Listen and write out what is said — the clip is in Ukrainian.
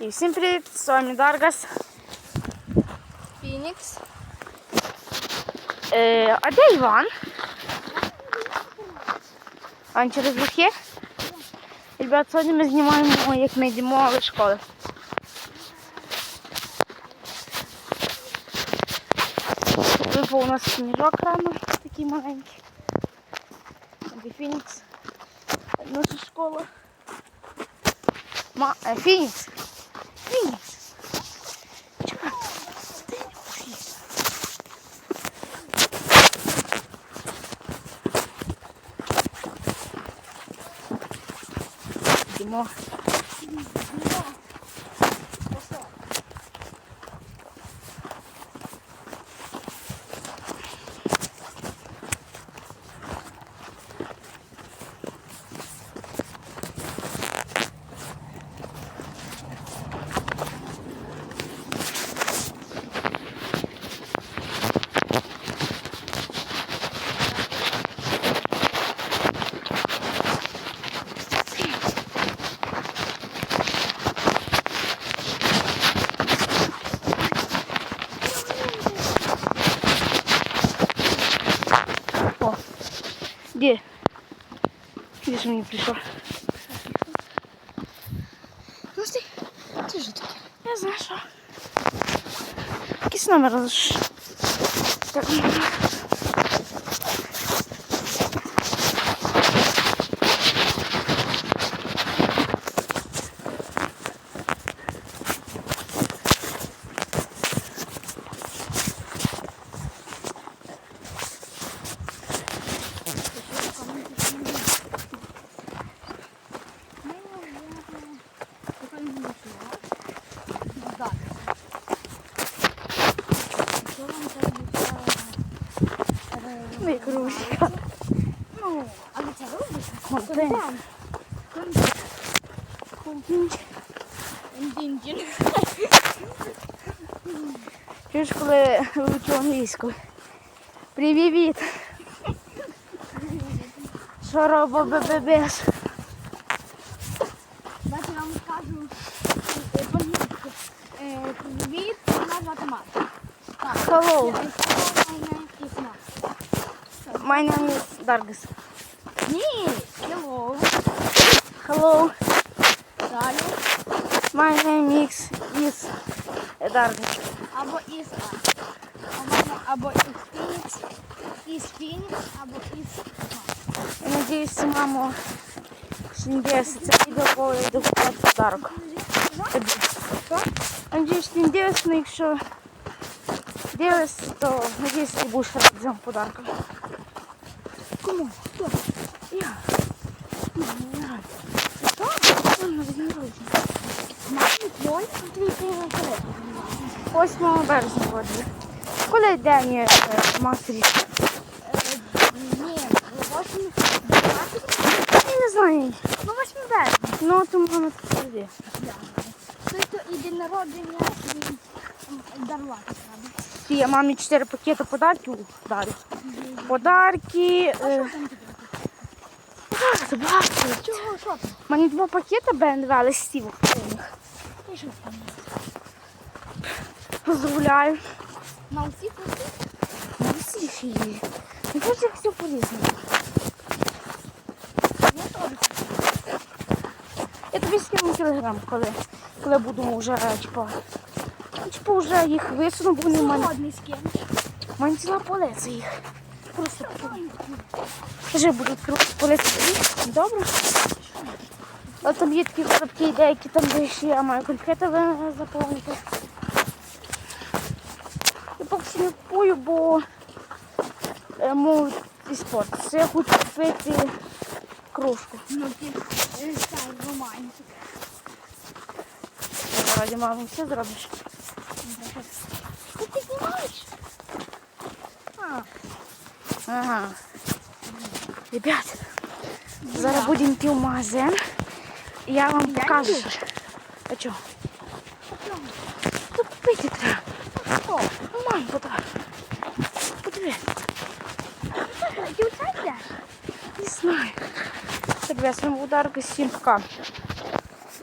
І всім привіт! З вами Даргас. Фінікс. Е, а де Іван? Іван через вихи? Ребят, сьогодні ми знімаємо, як ми йдемо до школи. Випав у нас сніжок рано, такий маленький. Де Фінікс. Наша школа. Ма... Е, Фінікс. Фінікс. Чекай. Ти не їсти. Йдемо. Де? Где же мне пришла? Ну Ты же тут. Я знаю, что. Кис номер ж. Так. Контент. Контент. Чуєш, коли вивчу англійську? Привіт. Що робить БББС? Давайте вам скажу е, по-англійськи. Е, Привіт, мене звати Марк. Так. Hello. Е. My name is Dargis. Ні, hello. Hello. Далі. My name is, is Dargis. Або із А. А в мене або із Фінікс, із Фінікс, або із А. Я надіюсь, мамо, що не дивишся це відео, коли я йду купувати подарок. Тобі. Я надіюсь, ти не дивишся, але якщо дивишся, то надіюсь, ти будеш радий цьому подарку. Кому? Хто? Я. На народження. Мамі, твой, твій телефон. 8 березня буде. Коли день е, матері? Ні, 8 20 Я не знаю. Ну, 8 березня. Ну, тому вона так сюди. Тобто і день народження і дарувати треба. Я мамі 4 пакети подарків дарю. Подарки. А Е, що там тобі? Це багато. Чого, що? У мене два пакети БНВ листівок повних. І що там? Поздравляю. На усіх усіх? Ну, всіх її. Не хочу все по-різному. Я тобі скину телеграм, коли, коли буду вже, типу, ну, типу, вже їх висуну, бо вони в мене, Сьогодні ким? в мене ціла полиця їх. Просто вже будуть тобі. Добре? А там є такі коробки, деякі там, де ще я маю конфети заповнити. Я поки що не купую, бо е, можуть іспортитися. Я хочу купити кружку. Ну, ти е, став романтик. Я раді мами все зробиш. Ага. Ребят, зараз будемо йти в магазин. І я вам Я покажу. йду. що- А чого? потім. Тут купити треба. Що? Ну, мам, подай. Подиви. Ти оце йдеш? Не знаю. Так, я своєму ударку всім пока.